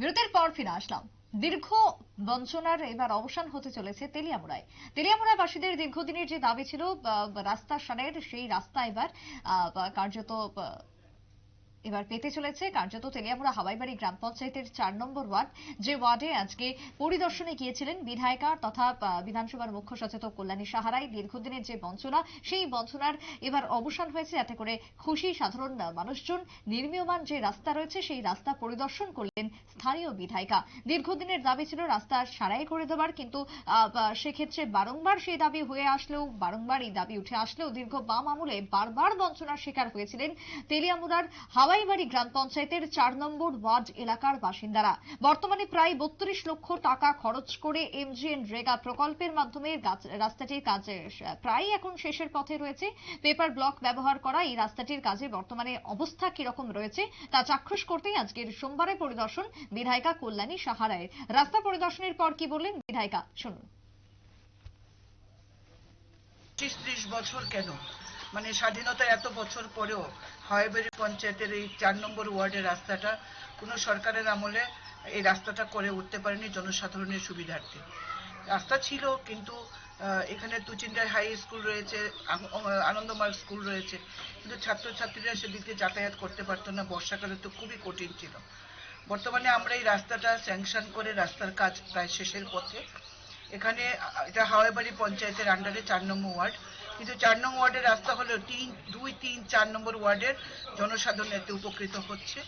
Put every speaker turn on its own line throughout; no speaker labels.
বিরতির পর ফিরে আসলাম। দীর্ঘ বঞ্চনার এবার অবসান হতে চলেছে তেলিয়ামুড়ায়। তেলিয়ামুড়ায় বাসীদের দীর্ঘদিনের যে দাবি ছিল রাস্তা সারের সেই রাস্তা এবার কার্যত এবার পেতে চলেছে কার্যত তেলিয়ামুড়া হাওয়াইবাড়ি গ্রাম পঞ্চায়েতের চার নম্বর ওয়ার্ড, যে ওয়ার্ডে আজকে পরিদর্শনে গিয়েছিলেন বিধায়িকা তথা বিধানসভার মুখ্য সচেতক কল্যাণী সাহারাই। দীর্ঘদিনের যে বঞ্চনা, সেই বঞ্চনার এবার অবসান হয়েছে। যাতে করে খুশি সাধারণ মানুষজন। নির্মীয়মান যে রাস্তা রয়েছে, সেই রাস্তা পরিদর্শন করলেন স্থানীয় বিধায়িকা। দীর্ঘদিনের দাবি ছিল রাস্তা সারাই করে দেওয়ার কিন্তু সেক্ষেত্রে বারংবার সেই দাবি হয়ে আসলেও, বারংবার এই দাবি উঠে আসলেও দীর্ঘ বাম আমলে বারবার বঞ্চনার শিকার হয়েছিলেন তেলিয়ামুড়ার হাওয়াইবাড়ি গ্রাম পঞ্চায়েতের চার নম্বর ওয়ার্ড এলাকার বাসিন্দারা। বর্তমানে প্রায় বত্রিশ লক্ষ টাকা খরচ করে এমজিএন রেগা প্রকল্পের মাধ্যমে রাস্তাটির কাজ প্রায় এখন শেষের পথে রয়েছে। পেপার ব্লক ব্যবহার করা এই রাস্তাটির কাজে বর্তমানে অবস্থা কীরকম রয়েছে, তা চাক্ষুষ করতেই আজকের সোমবারে পরিদর্শন বিধায়িকা কল্যাণী সাহারায় রাস্তা পরিদর্শনের পর কি বললেন বিধায়িকা, শুনুন।
পঁচিশ ত্রিশ বছর কেন? মানে স্বাধীনতা এত বছর পরেও হাওয়াইবাড়ি পঞ্চায়েতের এই চার নম্বর ওয়ার্ডের রাস্তাটা কোনো সরকারের আমলে এই রাস্তাটা করে উঠতে পারেনি জনসাধারণের সুবিধার্থে। রাস্তা ছিল কিন্তু এখানে তুচিন্ডায় হাই স্কুল রয়েছে আনন্দমার্গ স্কুল রয়েছে, কিন্তু ছাত্রছাত্রীরা সেদিকে যাতায়াত করতে পারতো না, বর্ষাকালে তো খুবই কঠিন ছিল। বর্তমানে আমরা এই রাস্তাটা স্যাংশন করে রাস্তার কাজ প্রায় শেষের পথে। এখানে এটা হাওয়াইবাড়ি পঞ্চায়েতের আন্ডারে চার নম্বর ওয়ার্ড। কিন্তু চার নম্বর ওয়ার্ডের রাস্তা হলো তিন, দুই, তিন, চার নম্বর ওয়ার্ডের জনসাধারণ এতে উপকৃত হচ্ছে।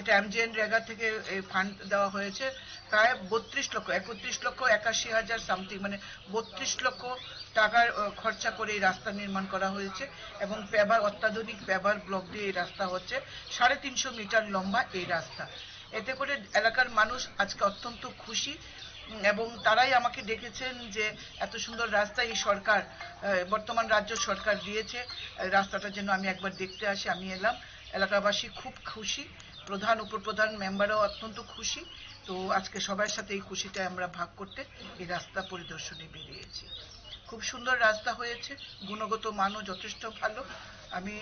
এটা এমজিএন রেগা থেকে ফান্ড দেওয়া হয়েছে। প্রায় বত্রিশ লক্ষ, একত্রিশ লক্ষ একাশি হাজার সামথিং মানে বত্রিশ লক্ষ টাকার খরচা করে এই রাস্তা নির্মাণ করা হয়েছে এবং পেবার অত্যাধুনিক পেবার ব্লক দিয়ে এই রাস্তা হচ্ছে। সাড়ে তিনশো মিটার লম্বা এই রাস্তা। এতে করে এলাকার মানুষ আজকে অত্যন্ত খুশি এবং তারাই আমাকে ডেকেছেন যে এত সুন্দর রাস্তা এই সরকার বর্তমান রাজ্য সরকার দিয়েছে। এই রাস্তাটার জন্য আমি একবার দেখতে আসি, আমি এলাম। এলাকাবাসী খুব খুশি। প্রধান, উপপ্রধান মেম্বারও অত্যন্ত খুশি। তো আজকে সবার সাথে এই খুশিটা আমরা ভাগ করতে এই রাস্তা পরিদর্শনে বেরিয়েছি। খুব সুন্দর রাস্তা হয়েছে, গুণগত মানও যথেষ্ট ভালো। আমি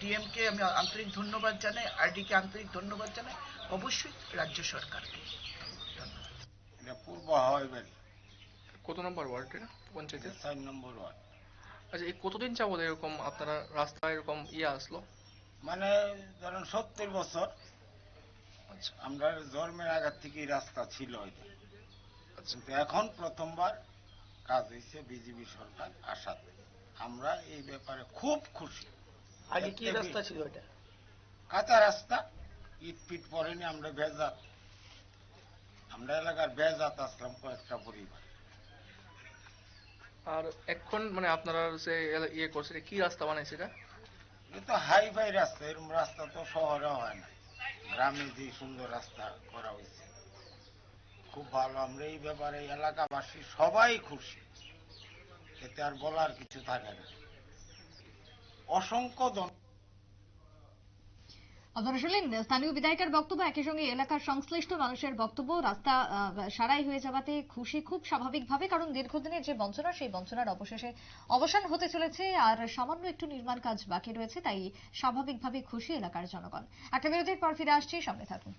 ডিএমকে আমি আন্তরিক ধন্যবাদ জানাই, আরডিকে আন্তরিক ধন্যবাদ জানাই, অবশ্যই রাজ্য সরকারকে।
এটা পূর্ব হাওয়াই বাড়ি।
কত নম্বর ওয়ার্ড এটা? পঞ্চায়েতের
চার নম্বর ওয়ার্ড।
আচ্ছা এই কতদিন যাবত এরকম আপনারা রাস্তায় এরকম ইয়ে আসলো?
মানে ধরেন সত্তর বছর।
আচ্ছা।
আমরা জন্মের আগের থেকেই রাস্তা ছিল এটা।
আচ্ছা।
কিন্তু এখন প্রথমবার কাজ হয়েছে বিজেপি সরকার আসাতে। আমরা এই ব্যাপারে খুব খুশি।
আগে কি রাস্তা ছিল এটা?
কাঁচা রাস্তা। ইট পিট পড়েনি আমরা বেজাত আমরা এলাকার বেজাত আসলাম কয়েকটা পরিবার।
আর এখন মানে আপনারা এলা- ইয়ে করছে কি রাস্তা বানাইছে এটা?
এটা হাই ফাই রাস্তা এরকম রাস্তা তো শহরে হয় না। গ্রামে যে সুন্দর রাস্তা করা হয়েছে। খুব ভালো আমরা এই ব্যাপারে এলাকাবাসী সবাই খুশি। এতে আর বলার কিছু থাকে না। অসংখ্য জন
আপনারা শুনলেন, স্থানীয় বিধায়কের বক্তব্য একই সঙ্গে এলাকার সংশ্লিষ্ট মানুষের বক্তব্য রাস্তা সারাই হয়ে যাওয়াতে খুশি খুব স্বাভাবিকভাবে, কারণ দীর্ঘদিনের যে বঞ্চনা, সেই বঞ্চনার অবশেষে অবসান হতে চলেছে, আর সামান্য একটু নির্মাণ কাজ বাকি রয়েছে, তাই স্বাভাবিকভাবে খুশি এলাকার জনগণ। একটা বিরতির পর ফিরে আসছি সঙ্গে থাকুন।